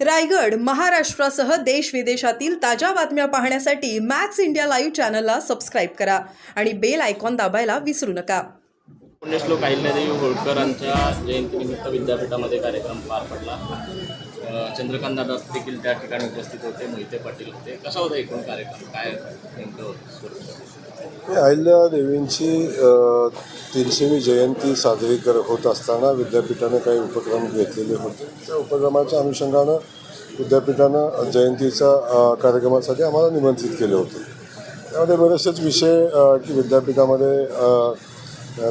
रायगड महाराष्ट्रासह देश विदेशातील ताज्या बातम्या पाहण्यासाठी मॅक्स इंडिया लाईव्ह चॅनलला सबस्क्राईब करा आणि बेल आयकॉन दाबायला विसरू नका. पुण्यश्लोक अहिल्यादेवी होळकरांच्या जयंतीनिमित्त विद्यापीठामध्ये कार्यक्रम पार पडला. चंद्रकांत दादा देखील त्या ठिकाणी उपस्थित होते मोहिते पाटील होते. कसा होता एकूण कार्यक्रम? काय नेमकं स्वरूप अहिल्या देवींची तीनशेवी जयंती साजरी कर होत असताना विद्यापीठाने काही उपक्रम घेतलेले होते. त्या उपक्रमाच्या अनुषंगानं विद्यापीठानं जयंतीच्या कार्यक्रमासाठी आम्हाला निमंत्रित केले होते. त्यामध्ये बरेचसेच विषय की विद्यापीठामध्ये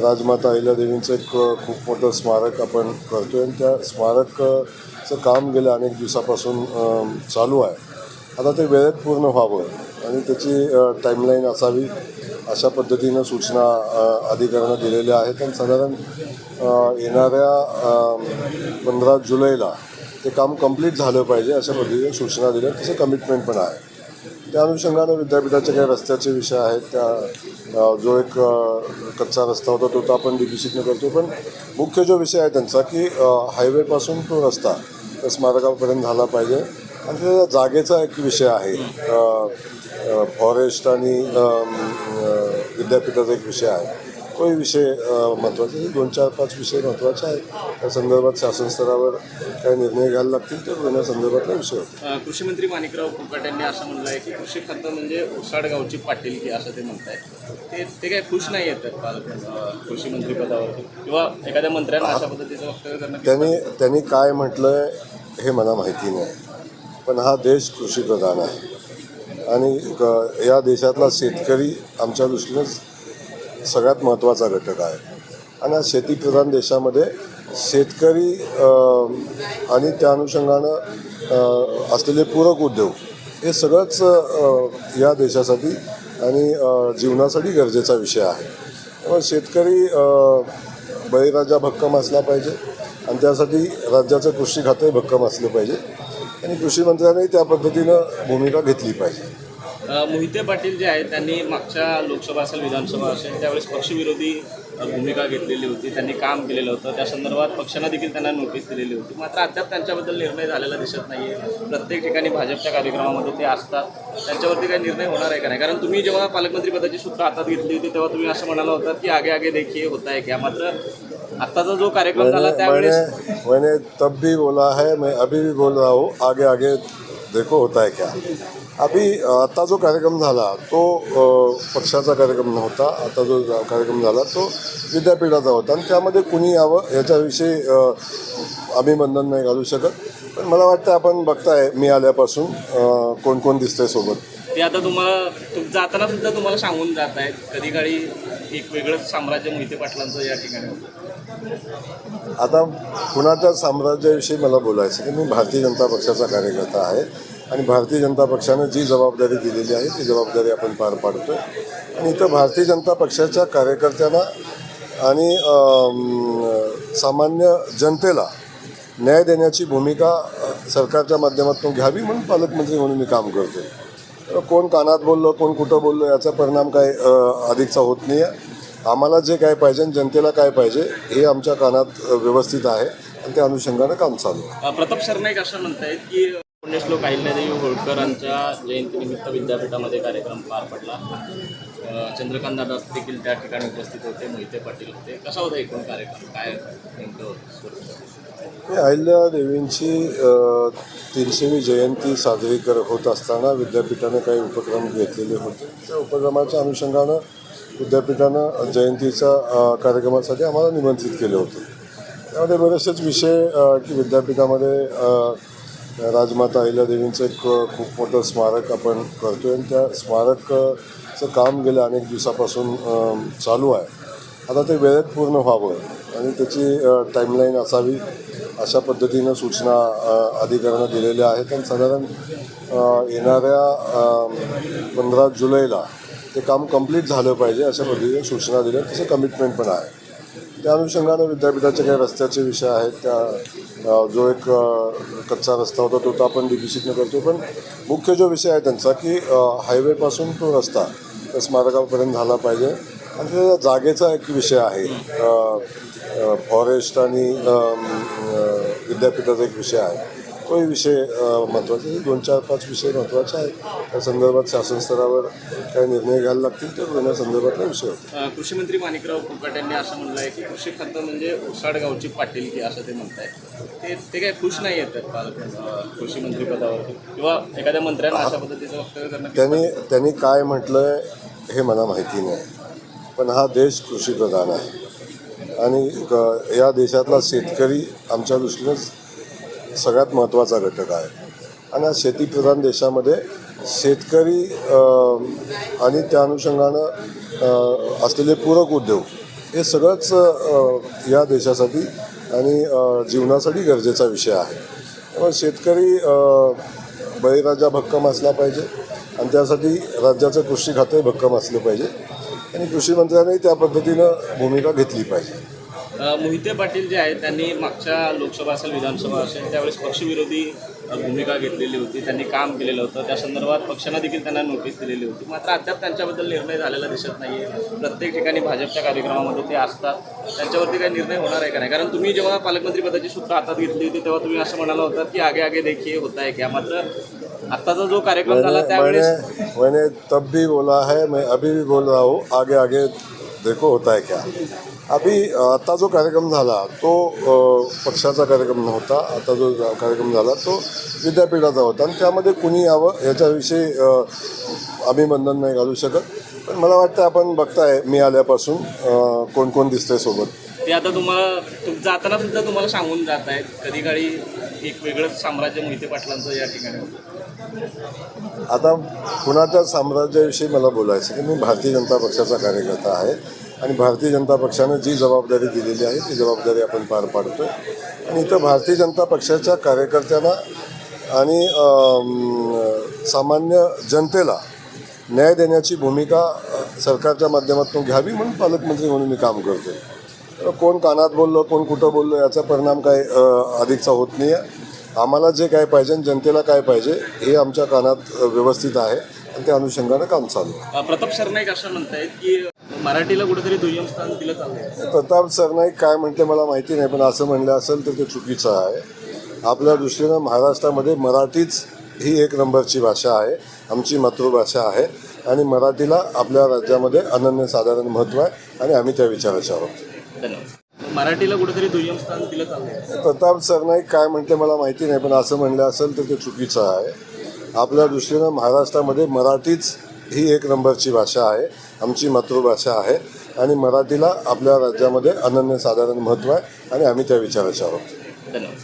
राजमाता राजमाता अहिल्यादेवींचं एक खूप मोठं स्मारक आपण करतो आहे आणि त्या स्मारकचं काम गेल्या अनेक दिवसापासून चालू आहे. आता ते वेळेत पूर्ण व्हावं. आणि त्याची टाईमलाईन असावी अशा पद्धतीनं सूचना अधिकाऱ्यांना दिलेल्या आहेत. आणि साधारण येणाऱ्या पंधरा जुलैला ते काम कंप्लीट झालं पाहिजे अशा पद्धतीने सूचना दिल्या. तसं कमिटमेंट पण आहे. त्या अनुषंगानं विद्यापीठाचे काही रस्त्याचे विषय आहेत. त्या जो एक कच्चा रस्ता होता तो तर आपण डी करतो. पण मुख्य जो विषय आहे त्यांचा की हायवेपासून तो रस्ता त्या स्मारकापर्यंत झाला पाहिजे. आणि जागेचा एक विषय आहे. फॉरेस्ट आणि विद्यापीठाचा एक विषय आहे. तोही विषय महत्त्वाचे दोन चार पाच विषय महत्त्वाचे आहेत. त्या संदर्भात शासन स्तरावर काही निर्णय घ्यायला लागतील तर घेण्यासंदर्भातला विषय होतो. अ, कृषी मंत्री माणिकराव फुकट यांनी असं म्हणलं आहे की कृषी खातं म्हणजे उसाडगावची पाटीलकी असं ते म्हणत आहेत ते ते काय खुश नाही आहेत पालक कृषी मंत्री पदावरती किंवा एखाद्या मंत्र्यांना अशा पद्धतीचं वक्तव्य करणं त्यांनी त्यांनी काय म्हटलं हे मला माहिती नाही. पण हा देश कृषीप्रधान आहे. आणि क- या देशातला शेतकरी आमच्या दृष्टीनं सगळ्यात महत्त्वाचा घटक आहे. आणि या शेतीप्रधान देशामध्ये शेतकरी आणि त्या अनुषंगानं असलेले पूरक उद्योग हे सगळंच या देशासाठी आणि जीवनासाठी गरजेचा विषय आहे. त्यामुळे शेतकरी बळीराजा भक्कम असला पाहिजे. आणि त्यासाठी राज्याचं कृषी खातं भक्कम असलं पाहिजे. आणि कृषी मंत्र्यांनी त्या पद्धतीनं भूमिका घेतली पाहिजे. मोहिते पाटील जे आहेत त्यांनी मागच्या लोकसभा असेल विधानसभा असेल त्यावेळेस पक्षविरोधी भूमिका घेतलेली होती. त्यांनी काम केलेलं होतं. त्या संदर्भात पक्षानं देखील त्यांना नोटीस दिलेली होती. मात्र अद्याप त्यांच्याबद्दल निर्णय झालेला दिसत नाही आहे प्रत्येक ठिकाणी भाजपच्या कार्यक्रमामध्ये ते असतात. त्यांच्यावरती काही निर्णय होणार आहे का नाही? कारण तुम्ही जेव्हा पालकमंत्री पदाची सूत्र हातात घेतली होती तेव्हा तुम्ही असं म्हणाला होता की आगे आगे देखील होता आहे. क्या मात्र आत्ताचा जो कार्यक्रम झाला त्यावेळेस मैंने मैंने तब भी बोला है मैं अभी भी बोल रहा हूँ आगे आगे देखो होता है क्या। अभी आता जो कार्यक्रम झाला तो अ, पक्षाचा कार्यक्रम नव्हता आता जो जा- कार्यक्रम झाला तो विद्यापीठाचा होता आणि त्यामध्ये कुणी यावं याच्याविषयी अ, आम्ही बंधन नाही घालू शकत. पण मला वाटतं आपण बघताय मी आल्यापासून अ, कोण कोण दिसतंय सोबत. ते आता तुम्हाला तुम जाताना सुद्धा तुम्हाला सांगून जात आहेत कधी काळी एक वेगळंच साम्राज्य मोहिते पाटलांचं या ठिकाणी. होतं आता कुणाच्या साम्राज्याविषयी मला बोलायचं की मी भारतीय जनता पक्षाचा कार्यकर्ता आहे आणि भारतीय जनता पक्षानं जी जबाबदारी दिलेली आहे ती जबाबदारी आपण पार पाडतो आणि इथं भारतीय जनता पक्षाच्या कार्यकर्त्यांना आणि सामान्य जनतेला न्याय देण्याची भूमिका सरकारच्या माध्यमातून घ्यावी म्हणून पालकमंत्री म्हणून मी काम करतो कोण कानात बोललं कोण कुठं बोललं याचा परिणाम काय अधिकचा होत नाही आहे आम्हाला जे काय पाहिजे आणि जनतेला काय पाहिजे हे आमच्या कानात व्यवस्थित आहे आणि त्या अनुषंगानं काम चालू आहे. प्रताप सरनाईक असं म्हणतायत की पुण्यश्लोक अहिल्यादेवी होळकरांच्या जयंतीनिमित्त विद्यापीठामध्ये कार्यक्रम पार पडला. चंद्रकांत दादा देखील त्या ठिकाणी उपस्थित होते मोहिते पाटील होते. कसा होता एकूण कार्यक्रम? काय नेमकं हे अहिल्या देवींची तीनशेवी जयंती साजरी कर होत असताना विद्यापीठाने काही उपक्रम घेतलेले होते. त्या उपक्रमाच्या अनुषंगानं विद्यापीठानं जयंतीच्या कार्यक्रमासाठी आम्हाला निमंत्रित केले होते. त्यामध्ये बरेचसेच विषय की विद्यापीठामध्ये राजमाता अहिल्यादेवींचं एक खूप मोठं स्मारक आपण करतो आहे आणि त्या स्मारकचं काम गेल्या अनेक दिवसापासून चालू आहे. आता ते वेळेत पूर्ण व्हावं आणि त्याची टाईमलाईन असावी अशा पद्धतीनं सूचना अधिकाऱ्यांना दिलेल्या आहेत. आणि साधारण येणाऱ्या पंधरा जुलैला ते काम कंप्लीट झालं पाहिजे अशा पद्धतीने सूचना दिल्या. तसं कमिटमेंट पण आहे. त्या अनुषंगानं विद्यापीठाचे काही रस्त्याचे विषय आहेत. त्या जो एक कच्चा रस्ता होता तो तर आपण डी करतो. पण मुख्य जो विषय आहे त्यांचा की हायवेपासून तो रस्ता त्या स्मारकापर्यंत झाला पाहिजे. आणि जागेचा एक विषय आहे. फॉरेस्ट आणि विद्यापीठाचा एक विषय आहे. तोही विषय महत्त्वाचे हे दोन चार पाच विषय महत्त्वाचे आहेत. त्या संदर्भात शासन स्तरावर काही निर्णय घ्यायला लागतील तर घेण्यासंदर्भातला विषय होता. कृषी मंत्री माणिकराव कोकाट यांनी असं म्हणलं आहे की कृषी खातं म्हणजे उसाडगावची पाटीलकी असं ते म्हणत आहेत ते ते काय खुश नाही आहेत कृषी मंत्री पदावर किंवा एखाद्या मंत्र्यांना अशा पद्धतीचं वक्तव्य करणं त्यांनी त्यांनी काय म्हटलं हे मला माहिती नाही. पण हा देश कृषीप्रधान आहे. आणि क- या देशातला शेतकरी आमच्या दृष्टीनं सगळ्यात महत्त्वाचा घटक आहे. आणि या शेतीप्रधान देशामध्ये शेतकरी आणि त्या अनुषंगानं असलेले पूरक उद्योग हे सगळंच या देशासाठी आणि जीवनासाठी गरजेचा विषय आहे. त्यामुळे शेतकरी बळीराजा भक्कम असला पाहिजे आणि त्यासाठी राज्याचं कृषी खातं भक्कम असलं पाहिजे. आणि कृषी मंत्र्यांनी त्या पद्धतीनं भूमिका घेतली पाहिजे. मोहिते पाटील जे आहेत त्यांनी मागच्या लोकसभा असेल विधानसभा असेल त्यावेळेस पक्षविरोधी भूमिका घेतलेली होती. त्यांनी काम केलेलं होतं. त्या संदर्भात पक्षानं देखील त्यांना नोटीस दिलेली होती. मात्र अद्याप त्यांच्याबद्दल निर्णय झालेला दिसत नाही आहे प्रत्येक ठिकाणी भाजपच्या कार्यक्रमामध्ये ते असतात. त्यांच्यावरती काही निर्णय होणार आहे का नाही? कारण तुम्ही जेव्हा पालकमंत्री पदाची सूत्र हातात घेतली होती तेव्हा तुम्ही असं म्हणाला होता की आगे आगे देखिए होता है क्या. मात्र आत्ताचा जो कार्यक्रम झाला त्यावेळेस मैंने तब भी बोला है मैं अभी भी बोल रहा हूँ आगे आगे देखो होता है क्या. अभी आता जो कार्यक्रम झाला तो पक्षाचा कार्यक्रम नव्हता. आता जो कार्यक्रम झाला तो विद्यापीठाचा होता. आणि त्यामध्ये कुणी यावं याच्याविषयी अ, आम्ही बंधन नाही घालू शकत. पण मला वाटतं आपण बघताय मी आल्यापासून कोण कोण दिसतंय सोबत. ते आता तुम्हाला तुम जाताना सुद्धा तुम्हाला सांगून जात आहेत कधी काळी एक वेगळंच साम्राज्य मोहिते पाटलांचं या ठिकाणी. आता कुणाच्या साम्राज्याविषयी मला बोलायचं की मी भारतीय जनता पक्षाचा कार्यकर्ता आहे. आणि भारतीय जनता पक्षानं जी जबाबदारी दिलेली आहे ती जबाबदारी आपण पार पाडतो आणि इथं भारतीय जनता पक्षाच्या कार्यकर्त्यांना आणि सामान्य जनतेला न्याय देण्याची भूमिका सरकारच्या माध्यमातून घ्यावी म्हणून पालकमंत्री म्हणून मी काम करतो तर कोण कानात बोललं कोण कुठं बोललं याचा परिणाम काय अधिकचा होत नाही आहे आम्हाला जे काय पाहिजे आणि जनतेला काय पाहिजे हे आमच्या कानात व्यवस्थित आहे आणि त्या अनुषंगानं काम चालू प्रताप सरनाईक असं म्हणतायत की मराठीला कुठेतरी दुय्यम स्थान दिलं चाललंय. प्रताप सरनाईक काय म्हणते मला माहिती नाही पण असं म्हणलं असेल तर ते चुकीचं आहे. आपल्या दृष्टीनं महाराष्ट्रामध्ये मराठीच ही एक नंबरची भाषा आहे आमची मातृभाषा आहे आणि मराठीला आपल्या राज्यामध्ये अनन्यसाधारण महत्त्व आहे आणि आम्ही त्या विचाराचे आहोत. धन्यवाद. मराठीला कुठेतरी दुय्यम स्थान दिलं चाललंय. प्रताप सरनाईक काय म्हणते मला माहिती नाही पण असं म्हणलं असेल तर ते चुकीचं आहे. आपल्या दृष्टीनं महाराष्ट्रामध्ये मराठीच ही एक नंबरची भाषा आहे. आमची मातृभाषा आहे. आणि मराठीला आपल्या राज्यामध्ये अनन्यसाधारण महत्त्व आहे. आणि आम्ही त्या विचाराचे आहोत. धन्यवाद.